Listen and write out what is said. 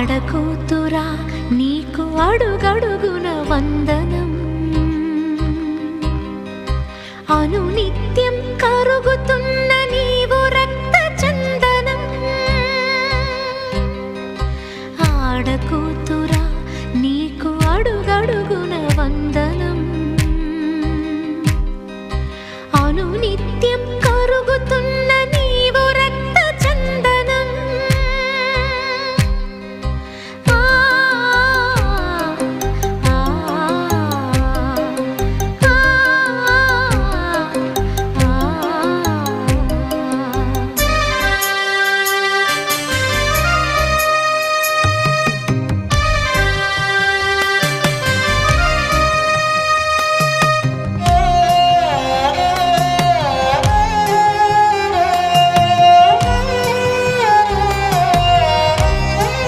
ఆడకూతురా నీకు అడుగడుగున వందనం. అనునిత్యం కరుగుతున్న నీవు రక్త చందనం ఆడకూతురా